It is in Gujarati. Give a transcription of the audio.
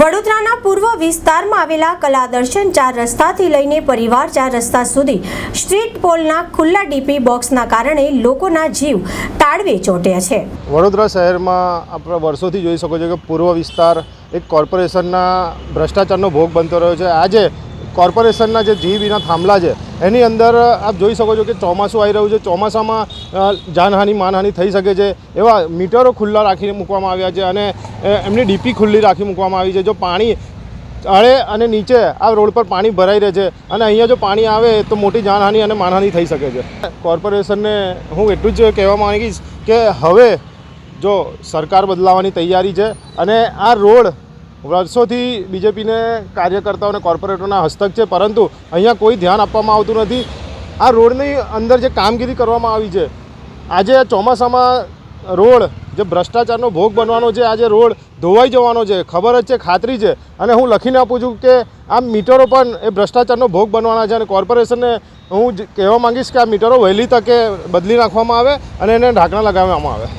વડોદરાના પૂર્વ વિસ્તારમાં આવેલા કલા દર્શન ચાર રસ્તાથી લઈને પરિવાર ચાર રસ્તા સુધી સ્ટ્રીટ પોલના ખુલ્લા ડીપી બોક્સના કારણે લોકોના જીવ તાળવે ચોટ્યા છે. વડોદરા શહેરમાં આપણે વર્ષોથી જોઈ શકો છો કે પૂર્વ વિસ્તાર એક કોર્પોરેશનના ભ્રષ્ટાચારનો ભોગ બનતો રહ્યો છે. આજે કોર્પોરેશનના જે જીબીના થાંભલા છે એની અંદર આપ જોઈ શકો છો કે ચોમાસું આવી રહ્યું છે. ચોમાસામાં જાનહાની, માનહાનિ થઈ શકે છે. એવા મીટરો ખુલ્લા રાખીને મૂકવામાં આવ્યા છે અને એમની ડીપી ખુલ્લી રાખી મૂકવામાં આવી છે. જો પાણી અળે અને નીચે આ રોડ પર પાણી ભરાઈ રહે છે અને અહીંયા જો પાણી આવે તો મોટી જાનહાનિ અને માનહાનિ થઈ શકે છે. કોર્પોરેશનને હું એટલું જ કહેવા માંગીશ કે હવે જો સરકાર બદલાવાની તૈયારી છે અને આ રોડ વર્ષોથી બીજેપીને કાર્યકર્તાઓને કોર્પોરેટરના હસ્તક છે, પરંતુ અહીંયા કોઈ ધ્યાન આપવામાં આવતું નથી. આ રોડની અંદર જે કામગીરી કરવામાં આવી છે, આજે ચોમાસામાં રોડ, જે ભ્રષ્ટાચારનો ભોગ બનવાનો છે, આજે રોડ ધોવાઈ જવાનો છે, ખબર જ છે, ખાતરી છે. અને હું લખીને આપું છું કે આ મીટરો પણ એ ભ્રષ્ટાચારનો ભોગ બનવાના છે અને કોર્પોરેશનને હું કહેવા માંગીશ કે આ મીટરો વહેલી તકે બદલી નાખવામાં આવે અને એને ઢાંકણા લગાવવામાં આવે.